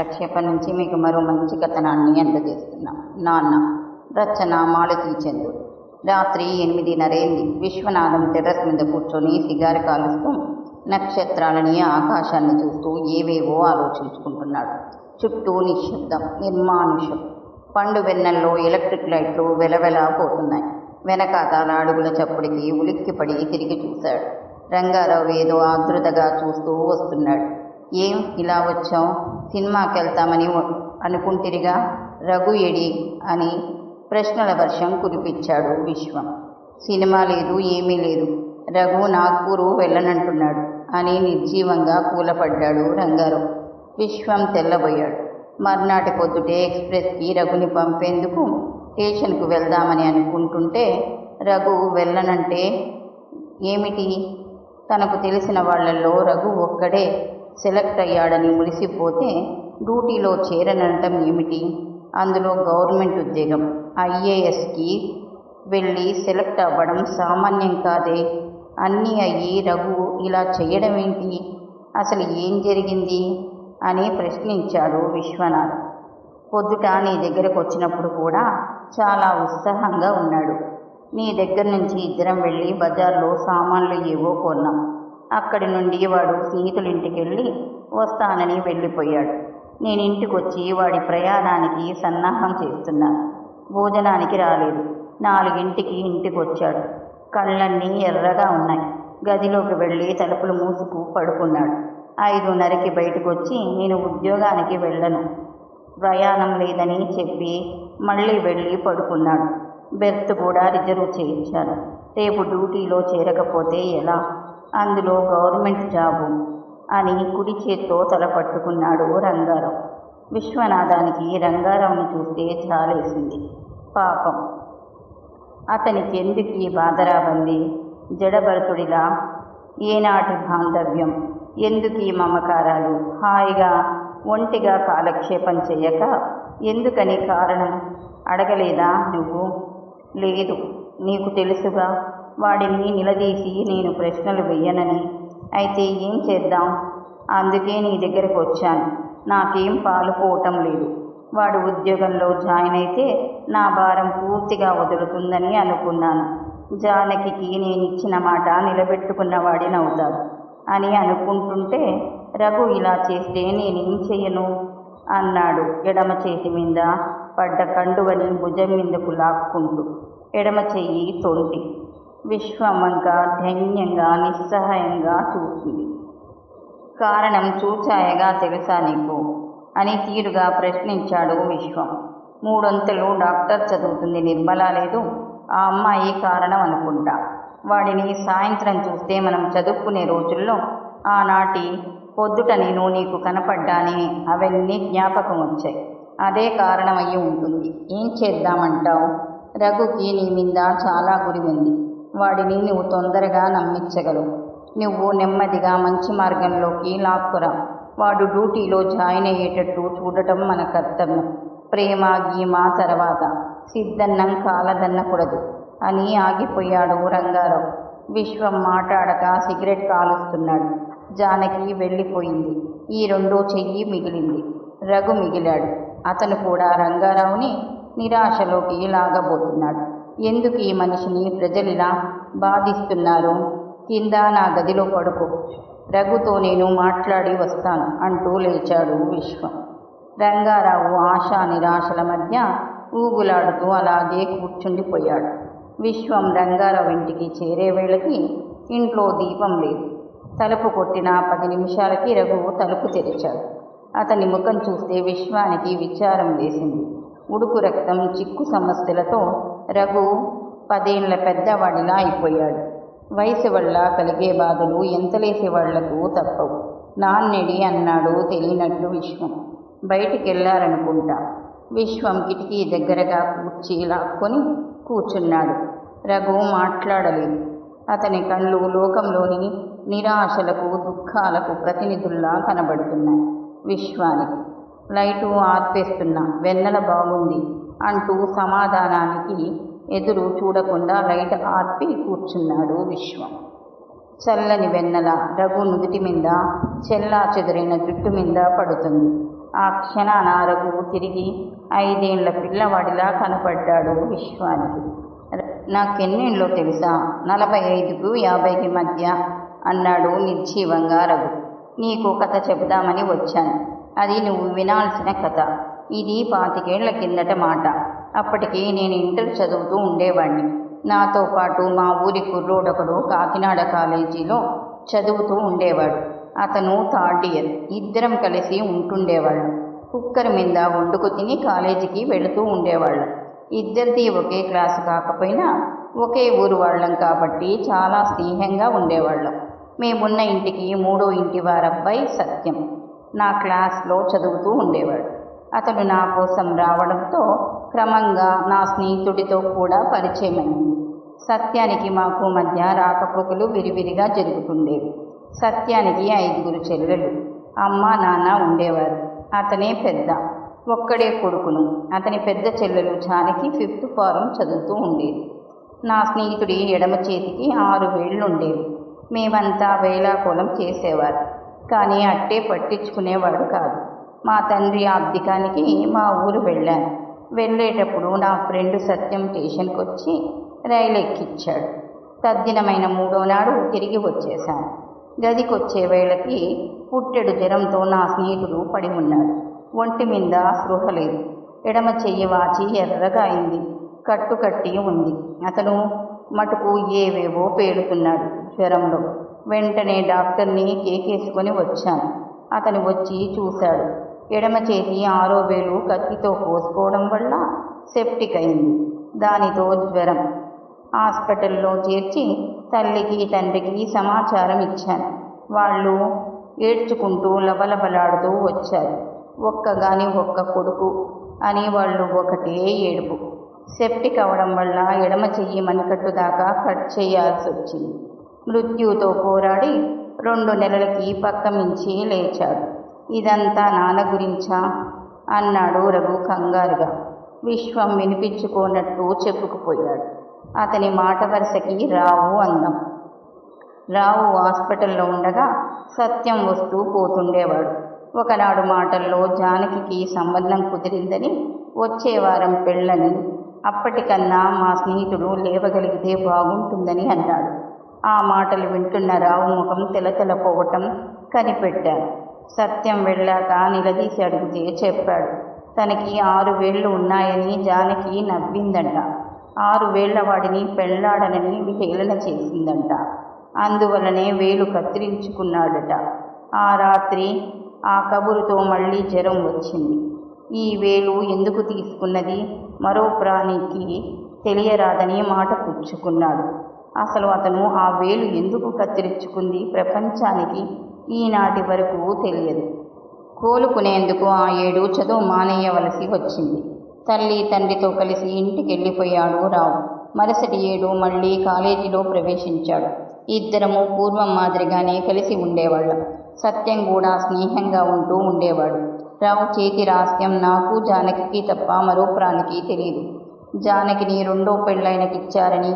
ప్రక్షేప నుంచి మీకు మరో మంచి కథనాన్ని అందజేస్తున్నాం. నాన్న రచన మాలతీ చంద్రు రాత్రి ఎనిమిదిన్నరైంది. విశ్వనాథం టెర్రస్ మీద కూర్చొని సిగారు కాలుస్తూ నక్షత్రాలని ఆకాశాన్ని చూస్తూ ఏవేవో ఆలోచించుకుంటున్నాడు. చుట్టూ నిశ్శబ్దం నిర్మానుషం పండు వెన్నెల్లో ఎలక్ట్రిక్ లైట్లు వెలవెలా పోతున్నాయి. వెనకాతల అడుగుల చప్పుడికి ఉలిక్కిపడి తిరిగి చూశాడు. రంగారావు ఏదో ఆదృతగా చూస్తూ వస్తున్నాడు. ఏం? ఇలా వచ్చావు? సినిమాకి వెళ్తామని అనుకుంటిరిగా? రఘు ఎడి అని ప్రశ్నల వర్షం కురిపించాడు విశ్వం. సినిమా లేదు ఏమీ లేదు. రఘు నాగ్పూరు వెళ్ళనంటున్నాడు అని నిర్జీవంగా కూలపడ్డాడు రంగారావు. విశ్వం తెల్లబోయాడు. మర్నాటి పొద్దుటే ఎక్స్ప్రెస్కి రఘుని పంపేందుకు స్టేషన్కు వెళ్దామని అనుకుంటుంటే రఘు వెళ్ళనంటే ఏమిటి? తనకు తెలిసిన వాళ్ళల్లో రఘు ఒక్కడే సెలెక్ట్ అయ్యాడని మురిసిపోతే డ్యూటీలో చేరనటం ఏమిటి? అందులో గవర్నమెంట్ ఉద్యోగం ఐఏఎస్కి వెళ్ళి సెలెక్ట్ అవ్వడం సామాన్యం కాదే? అన్నీ అయ్యి రఘు ఇలా చేయడం ఏంటి? అసలు ఏం జరిగింది? అని ప్రశ్నించాడు విశ్వనాథ్. పొద్దుట నీ దగ్గరకు వచ్చినప్పుడు కూడా చాలా ఉత్సాహంగా ఉన్నాడు. నీ దగ్గర నుంచి ఇద్దరం వెళ్ళి బజార్లో సామాన్లు ఏవో కొన్నాం. అక్కడి నుండి వాడు స్నేహితులింటికి వెళ్ళి వస్తానని వెళ్ళిపోయాడు. నేను ఇంటికి వచ్చి వాడి ప్రయాణానికి సన్నాహం చేస్తున్నాను భోజనానికి రాలేదు. నాలుగింటికి ఇంటికి వచ్చాడు కళ్ళన్నీ ఎర్రగా ఉన్నాయి. గదిలోకి వెళ్ళి తలుపులు మూసుకు పడుకున్నాడు. ఐదున్నరకి బయటకు వచ్చి నేను ఉద్యోగానికి వెళ్ళను. ప్రయాణం లేదని చెప్పి మళ్ళీ వెళ్ళి పడుకున్నాడు. బెర్త్ కూడా రిజర్వ్ చేయించాను. రేపు డ్యూటీలో చేరకపోతే ఎలా? అందులో గవర్నమెంట్ జాబు అని కుడి చేత్తో తల పట్టుకున్నాడు రంగారావు. విశ్వనాథానికి రంగారావుని చూస్తే జాలేసింది పాపం. అతనికి ఎందుకు ఈ బాధరాబంది. జడభరతుడిలా ఏనాటి బాంధవ్యం? ఎందుకు ఈ మమకారాలు? హాయిగా ఒంటిగా కాలక్షేపం చేయక ఎందుకని కారణం? అడగలేదా నువ్వు? లేదు. నీకు తెలుసుగా? వాడిని నిలదీసి నేను ప్రశ్నలు వెయ్యనని అయితే ఏం చేద్దాం? అందుకే నీ దగ్గరకు వచ్చాను. నాకేం పాలుపోవటం లేదు. వాడు ఉద్యోగంలో జాయిన్ అయితే నా భారం పూర్తిగా వదులుతుందని అనుకున్నాను. జానకి నేను ఇచ్చిన మాట నిలబెట్టుకున్న వాడినవుతాడు అని అనుకుంటుంటే రఘు ఇలా చేస్తే నేనేం చెయ్యను అన్నాడు ఎడమ చేతి మీద పడ్డ కండువని భుజం మీదకు లాక్కుంటూ. ఎడమ చెయ్యి తొంటి. విశ్వమంతా ధైన్యంగా నిస్సహాయంగా చూసింది కారణం చూచాయగా తెలుసా నీకు? అని తీరుగా ప్రశ్నించాడు విశ్వం. మూడొంతులు డాక్టర్ చదువుతుంది నిర్మల లేదు. ఆ అమ్మాయి కారణం అనుకుంటా. వాడిని సాయంత్రం చూస్తే మనం చదువుకునే రోజుల్లో ఆనాటి పొద్దుట నేను నీకు కనపడ్డాని అవన్నీ జ్ఞాపకం వచ్చాయి అదే కారణమయ్యి ఉంటుంది. ఏం చేద్దామంటావు? రఘుకి నీ మీద చాలా గురి ఉంది. వాడిని నువ్వు తొందరగా నమ్మించగలవు. నువ్వు నెమ్మదిగా మంచి మార్గంలోకి లాక్కురా. వాడు డ్యూటీలో జాయిన్ అయ్యేటట్టు చూడటం మన కర్తవ్యం. ప్రేమ గీమ తర్వాత. సిద్ధన్నం కాలదన్నకూడదు. అని ఆగిపోయాడు రంగారావు. విశ్వం మాట్లాడక సిగరెట్ కాలుస్తున్నాడు. జానకి వెళ్ళిపోయింది. ఈ రెండో చెయ్యి మిగిలింది. రఘు మిగిలాడు. అతను కూడా రంగారావుని నిరాశలోకి లాగబోతున్నాడు. ఎందుకు ఈ మనిషిని ప్రజలిలా బాధిస్తున్నారు కింద నా గదిలో పడుకో. రఘుతో నేను మాట్లాడి వస్తాను అంటూ లేచాడు విశ్వం. రంగారావు ఆశా నిరాశల మధ్య ఊగులాడుతూ అలాగే కూర్చుండిపోయాడు. విశ్వం రంగారావు ఇంటికి చేరే వేళకి ఇంట్లో దీపం లేదు. తలుపు కొట్టిన పది నిమిషాలకి రఘు తలుపు తెరిచాడు. అతని ముఖం చూస్తే విశ్వానికి విచారం వేసింది. ఉడుకు రక్తం చిక్కు సమస్యలతో రఘు పదేళ్ళ పెద్దవాడిలా అయిపోయాడు. వయసు వల్ల కలిగే బాధలు ఎంతలేసే వాళ్ళకు తప్పవు. నాన్నెడి అన్నాడు తెలియనట్లు విశ్వం. బయటికి వెళ్ళారనుకుంటా విశ్వం కిటికీ దగ్గరగా కూర్చి లాక్కొని కూర్చున్నాడు. రఘు మాట్లాడలేదు. అతని కళ్ళు లోకంలోని నిరాశలకు దుఃఖాలకు ప్రతినిధుల్లా కనబడుతున్నాయి. విశ్వానికి లైటు ఆర్పేస్తున్నా. వెన్నెల బాగుంది. అంటూ సమాధానానికి ఎదురు చూడకుండా లైట్ ఆర్పి కూర్చున్నాడు విశ్వం. చల్లని వెన్నెల రఘు నుదుటి మీద చెల్లా చెదిరిన జుట్టు మీద పడుతుంది. ఆ క్షణాన రఘు తిరిగి ఐదేండ్ల పిల్లవాడిలా కనపడ్డాడు విశ్వానికి. నాకెన్నేళ్ళో తెలుసా? నలభై ఐదుకు యాభైకి మధ్య అన్నాడు నిర్జీవంగా రఘు. నీకు కథ చెబుదామని వచ్చాను. అది నువ్వు వినాల్సిన కథ. ఇది పాతికేళ్ళ కిందట మాట. అప్పటికి నేను ఇంటర్ చదువుతూ ఉండేవాడిని నాతో పాటు మా ఊరి కుర్రోడొకడు కాకినాడ కాలేజీలో చదువుతూ ఉండేవాడు. అతను థర్డ్ ఇయర్. ఇద్దరం కలిసి ఉంటుండేవాళ్ళం. కుక్కర్ మీద వండుకు తిని కాలేజీకి వెళుతూ ఉండేవాళ్ళం. ఇద్దరిది ఒకే క్లాసు కాకపోయినా ఒకే ఊరు వాళ్ళం కాబట్టి చాలా స్నేహంగా ఉండేవాళ్ళం. మేమున్న ఇంటికి మూడో ఇంటి వారబ్బాయి సత్యం. నా క్లాస్లో చదువుతూ ఉండేవాడు. అతడు నా కోసం రావడంతో క్రమంగా నా స్నేహితుడితో కూడా పరిచయమైంది. సత్యానికి మాకు మధ్య రాకపోకలు విరివిరిగా జరుగుతుండేవి సత్యానికి ఐదుగురు చెల్లెలు అమ్మ నాన్న ఉండేవారు. అతనే పెద్ద ఒక్కడే కొడుకును. అతని పెద్ద చెల్లెలు జానకి ఫిఫ్త్ ఫారం చదువుతూ ఉండేది. నా స్నేహితుడి ఎడమ చేతికి ఆరు వేళ్ళు ఉండేవి మేమంతా వేలాకోలం చేసేవారు. కానీ అట్టే పట్టించుకునేవాడు కాదు. మా తండ్రి ఆబ్దికానికి మా ఊరు వెళ్ళాను. వెళ్ళేటప్పుడు నా ఫ్రెండ్ సత్యం స్టేషన్కి వచ్చి రైలు ఎక్కించాడు తద్దినమైన మూడో నాడు తిరిగి వచ్చేశాను. గదికి వచ్చే వేళకి పుట్టెడు జ్వరంతో నా స్నేహితుడు పడి ఉన్నాడు ఒంటి మీద స్పృహ లేదు. ఎడమ చెయ్యి వాచి ఎర్రగా అయింది. కట్టు కట్టి ఉంది. అతను మటుకు ఏవేవో పేలుతున్నాడు జ్వరంలో. వెంటనే డాక్టర్ని కేకేసుకొని వచ్చాను. అతను వచ్చి చూశాడు. ఎడమ చేతి ఆరోవేలు కత్తితో కోసుకోవడం వల్ల సెప్టిక్ అయింది. దానితో జ్వరం. హాస్పిటల్లో చేర్చి తల్లికి తండ్రికి సమాచారం ఇచ్చాను. వాళ్ళు ఏడ్చుకుంటూ లబలబలాడుతూ వచ్చారు. ఒక్కగాని ఒక్క కొడుకు అని వాళ్ళు ఒకటే ఏడుపు. సెప్టిక్ అవడం వల్ల ఎడమ చెయ్యి మణికట్టు దాకా కట్ చేయాల్సి వచ్చింది. మృత్యుతో పోరాడి రెండు నెలలకి పక్క మించి లేచాడు. ఇదంతా నాన్న గురించా? అన్నాడు రఘు కంగారుగా. విశ్వం వినిపించుకోనట్టు చెప్పుకుపోయాడు. అతని మాట వరుసకి రావు అందం. రావు హాస్పిటల్లో ఉండగా సత్యం వస్తూ పోతుండేవాడు. ఒకనాడు మాటల్లో జానకి సంబంధం కుదిరిందని వచ్చే వారం పెళ్ళని అప్పటికన్నా మా స్నేహితుడు లేవగలిగితే బాగుంటుందని అన్నాడు. ఆ మాటలు వింటున్న రావు ముఖం తెలతెలపోవటం కనిపెట్టాను. సత్యం వెళ్ళాక నిలదీసి అడిగితే చెప్పాడు తనకి ఆరు వేళ్ళు ఉన్నాయని జానకి నవ్విందంట. ఆరు వేళ్ళ వాడిని పెళ్ళాడనని హేళన చేసిందంట. అందువలనే వేలు కత్తిరించుకున్నాడట. ఆ రాత్రి ఆ కబురుతో మళ్ళీ జ్వరం వచ్చింది. ఈ వేలు ఎందుకు తీసుకున్నది? మరో ప్రాణికి తెలియరాదని మాట పుచ్చుకున్నాడు. అసలు అతను ఆ వేలు ఎందుకు కత్తిరించుకుంది? ప్రపంచానికి ఈనాటి వరకు తెలియదు. కోలుకునేందుకు ఆ ఏడు చదువు మానేయవలసి వచ్చింది. తల్లి తండ్రితో కలిసి ఇంటికి వెళ్ళిపోయాడు రావు. మరుసటి ఏడు మళ్ళీ కాలేజీలో ప్రవేశించాడు. ఇద్దరము పూర్వం మాదిరిగానే కలిసి ఉండేవాళ్ళం. సత్యం కూడా స్నేహంగా ఉంటూ ఉండేవాడు. రావు చేతి రహస్యం నాకు జానకి తప్ప మరో ప్రాణికి తెలియదు జానకిని రెండో పెళ్ళైనకిచ్చారని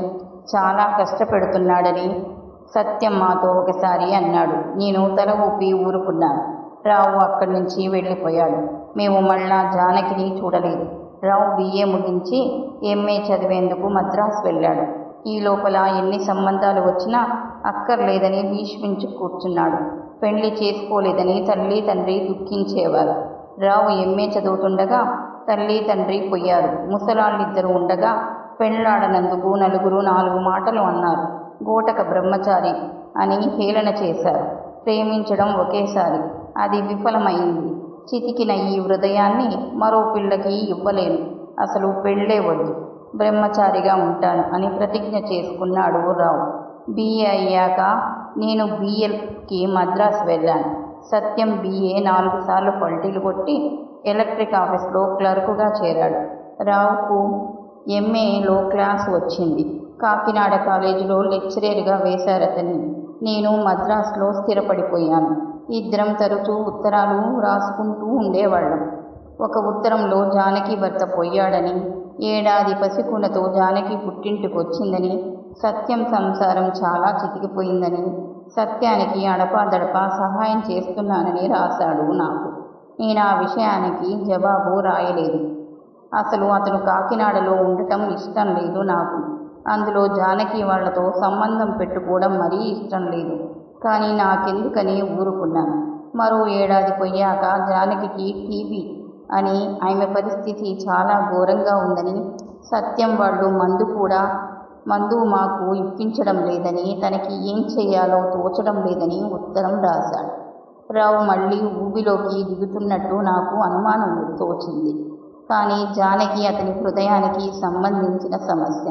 చాలా కష్టపెడుతున్నాడని సత్యం మాతో ఒకసారి అన్నాడు. నేను తల ఊపి ఊరుకున్నాను రావు అక్కడి నుంచి వెళ్ళిపోయాడు. మేము మళ్ళా జానకిని చూడలేదు. రావు బిఏ ముగించి ఎంఏ చదివేందుకు మద్రాసు వెళ్ళాడు. ఈ లోపల ఎన్ని సంబంధాలు వచ్చినా అక్కర్లేదని భీష్మించి కూర్చున్నాడు. పెళ్ళి చేసుకోలేదని తల్లి తండ్రి దుఃఖించేవారు. రావు ఎంఏ చదువుతుండగా తల్లి తండ్రి పోయారు ముసలాళ్ళిద్దరూ ఉండగా పెళ్ళాడనందుకు నలుగురు నాలుగు మాటలు అన్నారు. గోటక బ్రహ్మచారి అని హేళన చేశారు. ప్రేమించడం ఒకేసారి. అది విఫలమైంది. చితికిన ఈ హృదయాన్ని మరో పిల్లకి ఇవ్వలేను. అసలు పెళ్ళే వద్దు. బ్రహ్మచారిగా ఉంటాను అని ప్రతిజ్ఞ చేసుకున్నాడు రావు. బిఏ అయ్యాక నేను బీఎల్కి మద్రాస్ వెళ్ళాను. సత్యం బీఏ నాలుగు సార్లు పల్టీలు కొట్టి ఎలక్ట్రిక్ ఆఫీస్లో క్లర్కుగా చేరాడు. రావుకు ఎంఏలో క్లాస్ వచ్చింది. కాకినాడ కాలేజీలో లెక్చరర్గా వేశారతని నేను మద్రాసులో స్థిరపడిపోయాను. ఇద్దరం తరచూ ఉత్తరాలు రాసుకుంటూ ఉండేవాళ్ళం. ఒక ఉత్తరంలో జానకి భర్త పోయాడని ఏడాది పసికునతో జానకి పుట్టింటికి వచ్చిందని సత్యం సంసారం చాలా చితికిపోయిందని సత్యానికి అడపాదడపా సహాయం చేస్తున్నానని రాశాడు నాకు. నేను ఆ విషయానికి జవాబు రాయలేదు. అసలు అతను కాకినాడలో ఉండటం ఇష్టం లేదు నాకు. అందులో జానకి వాళ్ళతో సంబంధం పెట్టుకోవడం మరీ ఇష్టం లేదు. కానీ నాకెందుకని ఊరుకున్నాను. మరో ఏడాది పోయాక జానకి టీబీ అని ఆమె పరిస్థితి చాలా ఘోరంగా ఉందని సత్యం వాళ్ళు మందు కూడా మందు మాకు ఇప్పించడం లేదని తనకి ఏం చేయాలో తోచడం లేదని ఉత్తరం రాశాడు. రావు మళ్ళీ ఊబిలోకి దిగుతున్నట్టు నాకు అనుమానం తోచింది. కానీ జానకి అతని హృదయానికి సంబంధించిన సమస్య.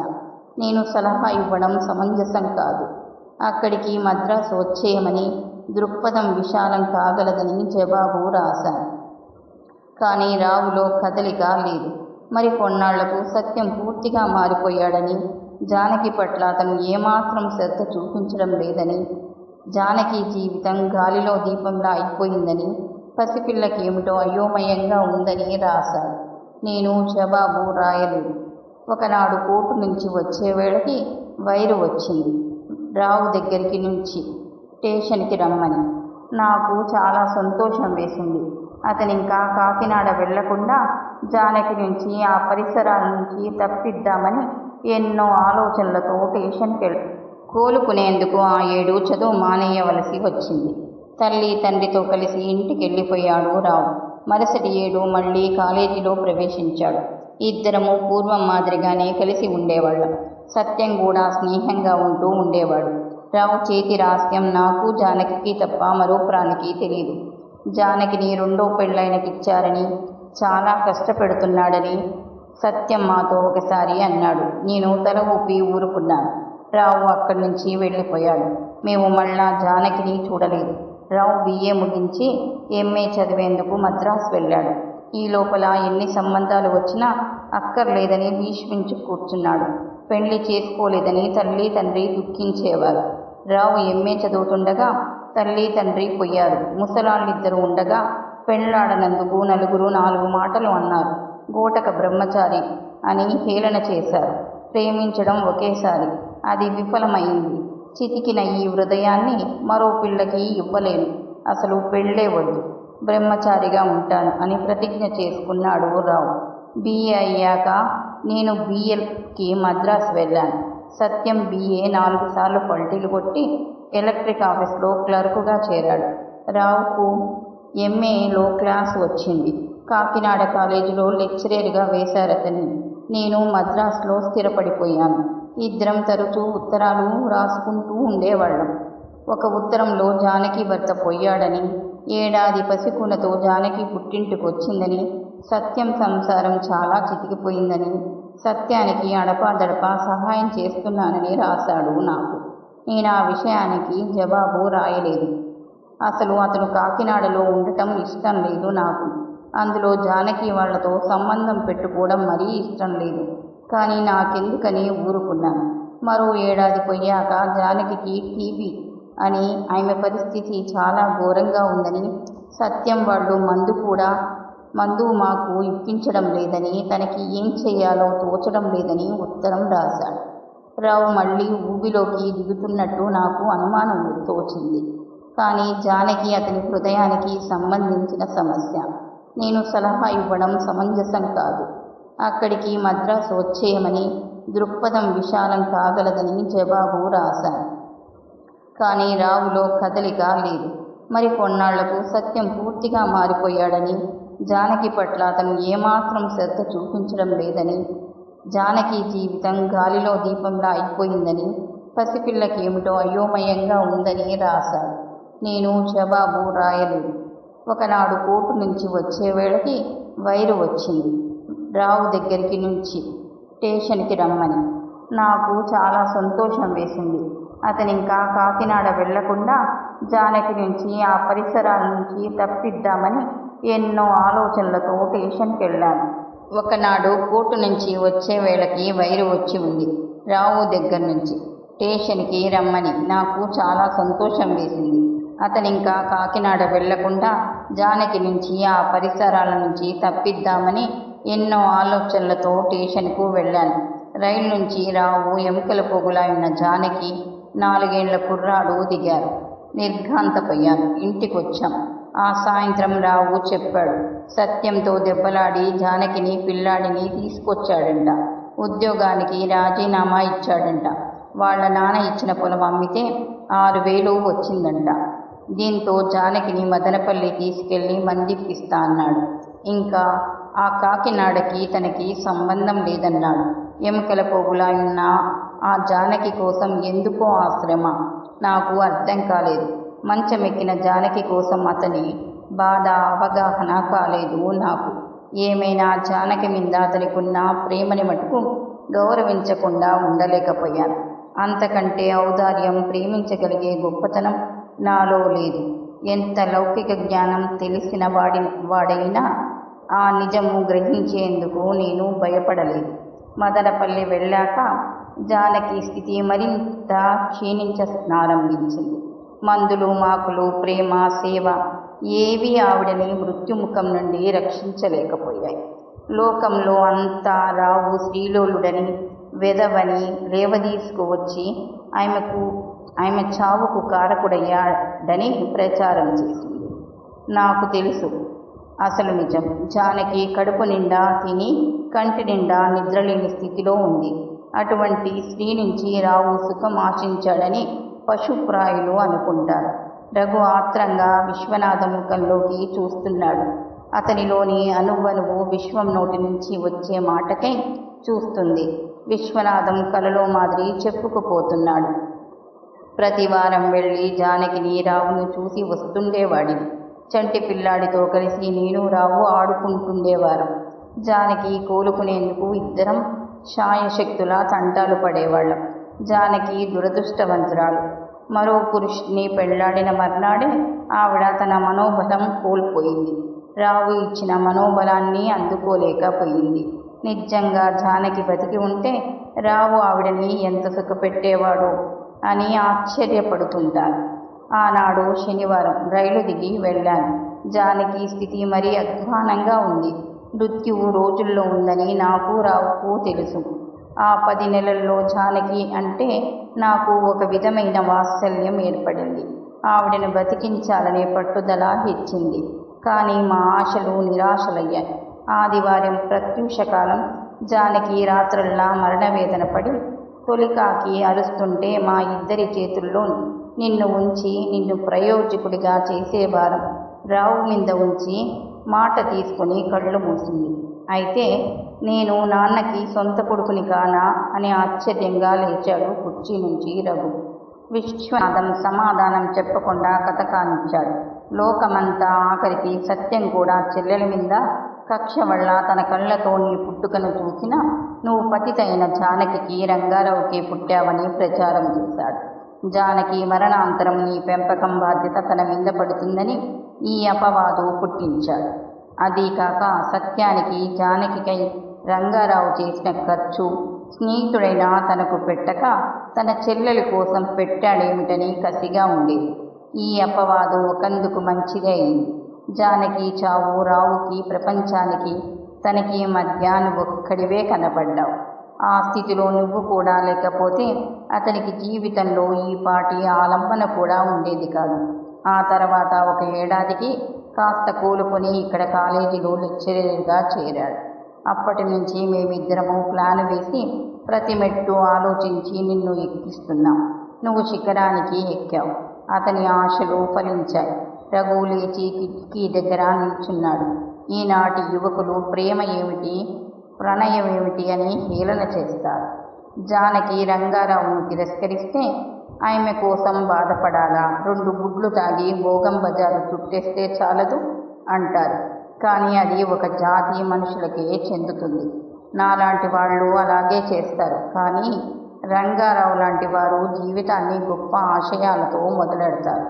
నేను సలహా ఇవ్వడం సమంజసం కాదు. అక్కడికి మద్రాసు వచ్చేయమని దృక్పథం విశాలం కాగలదని జవాబు రాశాను. కానీ రావులో కదలిక లేదు. మరి కొన్నాళ్ళకు సత్యం పూర్తిగా మారిపోయాడని జానకి పట్ల అతను ఏమాత్రం శ్రద్ధ చూపించడం లేదని జానకి జీవితం గాలిలో దీపంలా అయిపోయిందని పసిపిల్లకేమిటో అయోమయంగా ఉందని రాశాడు నేను జవాబు రాయలేదు. ఒకనాడు కోర్టు నుంచి వచ్చేవేళకి వైరు వచ్చింది. రావు దగ్గరికి నుంచి స్టేషన్కి రమ్మని. నాకు చాలా సంతోషం వేసింది. అతను ఇంకా కాకినాడ వెళ్ళకుండా జానకి నుంచి ఆ పరిసరాల నుంచి తప్పిద్దామని ఎన్నో ఆలోచనలతో స్టేషన్కి కోలుకునేందుకు ఆ ఏడు చదువు మానేయవలసి వచ్చింది. తల్లి తండ్రితో కలిసి ఇంటికి వెళ్ళిపోయాడు రావు. మరుసటి ఏడు మళ్ళీ కాలేజీలో ప్రవేశించాడు. ఇద్దరము పూర్వం మాదిరిగానే కలిసి ఉండేవాళ్ళం. సత్యం కూడా స్నేహంగా ఉంటూ ఉండేవాడు. రావు చేతి రహస్యం నాకు జానకి తప్ప మరో ప్రాణికి తెలియదు జానకిని రెండో పెళ్ళైనకిచ్చారని చాలా కష్టపెడుతున్నాడని సత్యం మాతో ఒకసారి అన్నాడు. నేను తల ఊపి ఊరుకున్నాను. రావు అక్కడి నుంచి వెళ్ళిపోయాడు. మేము మళ్ళా జానకిని చూడలేదు. రావు బిఏ ముగించి ఎంఏ చదివేందుకు మద్రాసు వెళ్ళాడు. ఈ లోపల ఎన్ని సంబంధాలు వచ్చినా అక్కర్లేదని భీష్మించి కూర్చున్నాడు. పెళ్ళి చేసుకోలేదని తల్లి తండ్రి దుఃఖించేవారు. రావు ఎంఏ చదువుతుండగా తల్లి తండ్రి పోయారు. ముసలాళ్ళిద్దరూ ఉండగా పెళ్ళాడనందుకు నలుగురు నాలుగు మాటలు అన్నారు. గోటక బ్రహ్మచారి అని హేళన చేశారు. ప్రేమించడం ఒకేసారి. అది విఫలమైంది. చితికిన ఈ హృదయాన్ని మరో పిల్లకి ఇవ్వలేను. అసలు పెళ్ళే వద్దు. బ్రహ్మచారిగా ఉంటాను అని ప్రతిజ్ఞ చేసుకున్నాడు రావు. బీఏ అయ్యాక నేను బీఎల్కి మద్రాసు వెళ్ళాను. సత్యం బీఏ నాలుగు సార్లు పల్టీలు కొట్టి ఎలక్ట్రిక్ ఆఫీస్లో క్లర్కుగా చేరాడు. రావుకు ఎంఏలో క్లాస్ వచ్చింది. కాకినాడ కాలేజీలో లెక్చరర్గా వేశారతని నేను మద్రాసులో స్థిరపడిపోయాను. ఇద్దరం తరచూ ఉత్తరాలు రాసుకుంటూ ఉండేవాళ్ళం. ఒక ఉత్తరంలో జానకి భర్త పోయాడని ఏడాది పసికూలతో జానకి పుట్టింటికొచ్చిందని సత్యం సంసారం చాలా చితికిపోయిందని సత్యానికి అడపాదడపా సహాయం చేస్తున్నానని రాశాడు నాకు. నేను ఆ విషయానికి జవాబు రాయలేదు. అసలు అతను కాకినాడలో ఉండటం ఇష్టం లేదు నాకు. అందులో జానకి వాళ్ళతో సంబంధం పెట్టుకోవడం మరీ ఇష్టం లేదు. కానీ నాకెందుకని ఊరుకున్నాను. మరో ఏడాది పోయాక జానకి టీవీ అని ఆమె పరిస్థితి చాలా ఘోరంగా ఉందని సత్యం వాళ్ళు మందు కూడా మందు మాకు ఇప్పించడం లేదని తనకి ఏం చేయాలో తోచడం లేదని ఉత్తరం రాశాడు. రావు మళ్ళీ ఊబిలోకి దిగుతున్నట్టు నాకు అనుమానం తోచింది. కానీ జానకి అతని హృదయానికి సంబంధించిన సమస్య. నేను సలహా ఇవ్వడం సమంజసం కాదు. అక్కడికి మద్రాసు వచ్చేయమని దృక్పథం విశాలం కాగలదని జవాబు రాశాను. కానీ రావులో కదలిక లేదు. మరి కొన్నాళ్ళకు సత్యం పూర్తిగా మారిపోయాడని జానకి పట్ల అతను ఏమాత్రం శ్రద్ధ చూపించడం లేదని జానకి జీవితం గాలిలో దీపంలా అయిపోయిందని పసిపిల్లకేమిటో అయోమయంగా ఉందని రాశాడు. నేను జవాబు రాయలేదు. ఒకనాడు కోర్టు నుంచి వచ్చే వేళకి వైరు వచ్చింది. రావు దగ్గరికి నుంచి స్టేషన్కి రమ్మని. నాకు చాలా సంతోషం వేసింది. అతని ఇంకా కాకినాడ వెళ్ళకుండా జానకి నుంచి ఆ పరిసరాల నుంచి తప్పిద్దామని ఎన్నో ఆలోచనలతో స్టేషన్కి వెళ్ళాను. ఒకనాడు కోర్టు నుంచి వచ్చే వేళకి వైరు వచ్చి ఉంది. రావు దగ్గర నుంచి. స్టేషన్కి రమ్మని. నాకు చాలా సంతోషం వేసింది. అతను ఇంకా కాకినాడ వెళ్ళకుండా జానకి నుంచి ఆ పరిసరాల నుంచి తప్పిద్దామని ఎన్నో ఆలోచనలతో స్టేషన్కు వెళ్ళాను. రైలు నుంచి రావు ఎముకల పొగులా ఉన్న జానకి నాలుగేండ్ల కుర్రాడు దిగారు. నిర్ఘాంతపోయాను ఇంటికి వచ్చాం ఆ సాయంత్రం రావు చెప్పాడు. సత్యంతో దెబ్బలాడి జానకిని పిల్లాడిని తీసుకొచ్చాడంట. ఉద్యోగానికి రాజీనామా ఇచ్చాడంట. వాళ్ళ నాన్న ఇచ్చిన పొలం అమ్మితే ఆరు వేలు వచ్చిందంట. దీంతో జానకిని మదనపల్లి తీసుకెళ్ళి మందిప్పిస్తా అన్నాడు. ఇంకా ఆ కాకినాడకి తనకి సంబంధం లేదన్నాడు. ఎముకల పోగులా ఉన్న ఆ జానకి కోసం ఎందుకో ఆ శ్రమ? నాకు అర్థం కాలేదు. మంచమెక్కిన జానకి కోసం అతని బాధ అవగాహన కాలేదు నాకు. ఏమైనా జానకి మీద అతనికున్న ప్రేమని మటుకు గౌరవించకుండా ఉండలేకపోయాను. అంతకంటే ఔదార్యం ప్రేమించగలిగే గొప్పతనం నాలో లేదు. ఎంత లౌకిక జ్ఞానం తెలిసిన వాడి వాడైనా ఆ నిజము గ్రహించేందుకు నేను భయపడలేదు. మదనపల్లి వెళ్ళాక జానకి స్థితి మరింత క్షీణించారంభించింది మందులు మాకులు ప్రేమ సేవ ఏవి ఆవిడని మృత్యుముఖం నుండి రక్షించలేకపోయాయి. లోకంలో అంతా రావు శ్రీలోలుడని వెదవని లేవదీసుకువచ్చి ఆమెకు ఆమె చావుకు కారకుడయ్యాడని ప్రచారం చేసింది. నాకు తెలుసు అసలు నిజం. జానకి కడుపు నిండా తిని కంటి నిండా నిద్రలేని స్థితిలో ఉంది. అటువంటి స్త్రీ నుంచి రావు సుఖం ఆశించాడని పశుప్రాయులు అనుకుంటారు. రఘు ఆత్రంగా విశ్వనాథ ముఖంలోకి చూస్తున్నాడు. అతనిలోని అనువనువు విశ్వం నోటి నుంచి వచ్చే మాటకై చూస్తుంది. విశ్వనాథం కలలో మాదిరి చెప్పుకుపోతున్నాడు. ప్రతి వారం వెళ్ళి జానకిని రావును చూసి వస్తుండేవాడిని. చంటి పిల్లాడితో కలిసి నేను రావు ఆడుకుంటుండేవారు. జానకి కోలుకునేందుకు ఇద్దరం శాయశక్తులా తంటాలు పడేవాళ్ళం. జానకి దురదృష్టవంతురాలు. మరో పురుషుని పెళ్ళాడిన మర్నాడే ఆవిడ తన మనోబలం కోల్పోయింది. రావు ఇచ్చిన మనోబలాన్ని అందుకోలేకపోయింది. నిజంగా జానకి బతికి ఉంటే రావు ఆవిడని ఎంత సుఖపెట్టేవాడో అని ఆశ్చర్యపడుతుంటాను ఆనాడు శనివారం రైలు దిగి వెళ్ళాను. జానకి స్థితి మరీ అధ్వానంగా ఉంది. మృత్యువు రోజుల్లో ఉందని నాకు రావుకు తెలుసు. ఆ పది నెలల్లో జానకి అంటే నాకు ఒక విధమైన వాత్సల్యం ఏర్పడింది. ఆవిడను బతికించాలనే పట్టుదల హెచ్చింది. కానీ మా ఆశలు నిరాశలయ్యాయి. ఆదివారం ప్రత్యూషకాలం. జానకి రాత్రల్లా మరణవేదన పడి తొలికాకి అరుస్తుంటే మా ఇద్దరి చేతుల్లో నిన్ను ఉంచి నిన్ను ప్రయోజకుడిగా చేసేవారు రావు మీద ఉంచి మాట తీసుకుని కళ్ళు మూసింది. అయితే నేను నాన్నకి సొంత కొడుకుని కానా అని ఆశ్చర్యంగా లేచాడు కుర్చీ నుంచి రఘు. విశ్వనాథం సమాధానం చెప్పకుండా కథ కానిచ్చాడు. లోకమంతా ఆఖరికి సత్యం కూడా చెల్లెల మీద కక్ష వల్ల తన కళ్ళతో నీ పుట్టుకను చూసిన నువ్వు పతితైన జానకి రంగారావుకి పుట్టావని ప్రచారం చేశాడు. జానకి మరణాంతరం నీ పెంపకం బాధ్యత తన మీద పడుతుందని ఈ అపవాదు పుట్టించాడు. అదీ కాక సత్యానికి జానకికై రంగారావు చేసిన ఖర్చు స్నేహితుడైన తనకు పెట్టక తన చెల్లెలి కోసం పెట్టాడేమిటని కసిగా ఉండేది. ఈ అపవాదు ఒకందుకు మంచిదే అయింది. జానకి చావు రావుకి ప్రపంచానికి తనకి మధ్యాహ్నం ఒక్కడివే కనపడ్డావు ఆ స్థితిలో నువ్వు కూడా లేకపోతే అతనికి జీవితంలో ఈ పాటి ఆలంబన కూడా ఉండేది కాదు. ఆ తర్వాత ఒక ఏడాదికి కాస్త కోలుకొని ఇక్కడ కాలేజీలో లెక్చరర్గా చేరాడు. అప్పటి నుంచి మేమిద్దరము ప్లాన్ వేసి ప్రతి మెట్టు ఆలోచించి నిన్ను ఎక్కిస్తున్నాం. నువ్వు శిఖరానికి ఎక్కావు. అతని ఆశలు ఫలించాయి. రఘు లేచి కిటికీ దగ్గర నిల్చున్నాడు. ఈనాటి యువకులు ప్రేమ ఏమిటి? ప్రణయం ఏమిటి అని హేళన చేస్తారు. జానకి రంగారావును తిరస్కరిస్తే ఆమె కోసం బాధపడాలా? రెండు గుడ్లు తాగి భోగం బజారు చుట్టేస్తే చాలదు అంటారు. కానీ అది ఒక జాతి మనుషులకే చెందుతుంది. నాలాంటి వాళ్ళు అలాగే చేస్తారు. కానీ రంగారావు లాంటి వారు జీవితాన్ని గొప్ప ఆశయాలతో మొదలెడతారు.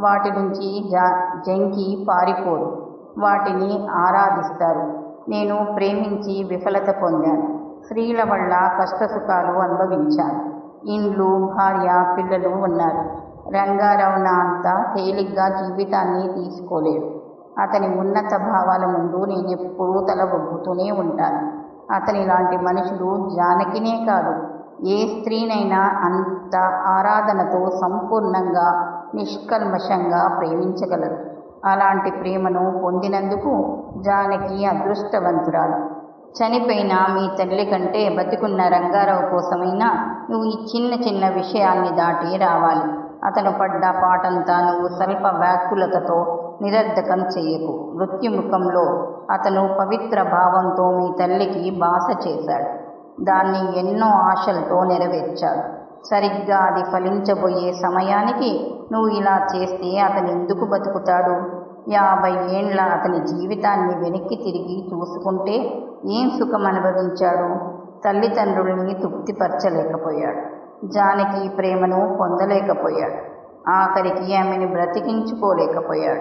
వాటి నుంచి జా జంకి పారిపోరు. వాటిని ఆరాధిస్తారు. నేను ప్రేమించి విఫలత పొందాను. స్త్రీల వల్ల కష్టసుఖాలు అనుభవించాను. ఇండ్లు భార్య పిల్లలు ఉన్నారు. రంగారావు నా అంత తేలిగ్గా జీవితాన్ని తీసుకోలేడు అతని ఉన్నత భావాల ముందు నేను ఎప్పుడూ తల ఒగ్గుతూనే ఉంటాను. అతని లాంటి మనుషులు జానకినే కాదు. ఏ స్త్రీనైనా అంత ఆరాధనతో సంపూర్ణంగా నిష్కల్మషంగా ప్రేమించగలరు. అలాంటి ప్రేమను పొందినందుకు జానకి అదృష్టవంతురాలు. చనిపోయిన మీ తల్లి కంటే బతికున్న రంగారావు కోసమైనా నువ్వు ఈ చిన్న చిన్న విషయాల్ని దాటి రావాలి. అతను పడ్డ పాటంతా నువ్వు స్వల్ప వ్యాకులతతో నిరర్ధకం చేయకు. మృత్యుముఖంలో అతను పవిత్ర భావంతో మీ తల్లికి బాస చేశాడు. దాన్ని ఎన్నో ఆశలతో నెరవేర్చాడు. సరిగ్గా అది ఫలించబోయే సమయానికి నువ్వు ఇలా చేస్తే అతను ఎందుకు బతుకుతాడు? యాభై ఏండ్ల అతని జీవితాన్ని వెనక్కి తిరిగి చూసుకుంటే ఏం సుఖం అనుభవించాడు? తల్లిదండ్రుల్ని తృప్తిపరచలేకపోయాడు. జానకి ప్రేమను పొందలేకపోయాడు. ఆఖరికి ఆమెను బ్రతికించుకోలేకపోయాడు.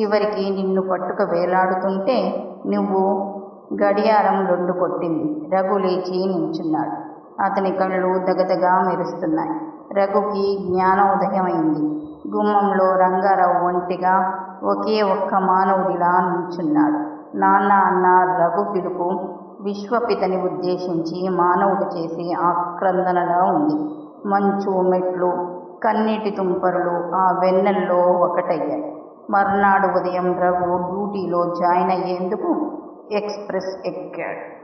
చివరికి నిన్ను పట్టుక వేలాడుతుంటే నువ్వు గడియారం రెండు కొట్టింది. రఘు లేచి నించున్నాడు అతని కళ్ళు దగదగా మెరుస్తున్నాయి. రఘుకి జ్ఞానోదయమైంది. గుమ్మంలో రంగారావు ఒంటిగా ఒకే ఒక్క మానవుడిలా నించున్నాడు. నాన్న అన్న రఘు పిలుపు విశ్వపితని ఉద్దేశించి మానవుడు చేసే ఆక్రందనలా ఉంది. మంచు మెట్లు కన్నీటి తుంపరులు ఆ వెన్నెల్లో ఒకటయ్యాయి. మర్నాడు ఉదయం రఘు డ్యూటీలో జాయిన్ అయ్యేందుకు ఎక్స్ప్రెస్ ఎక్కాడు.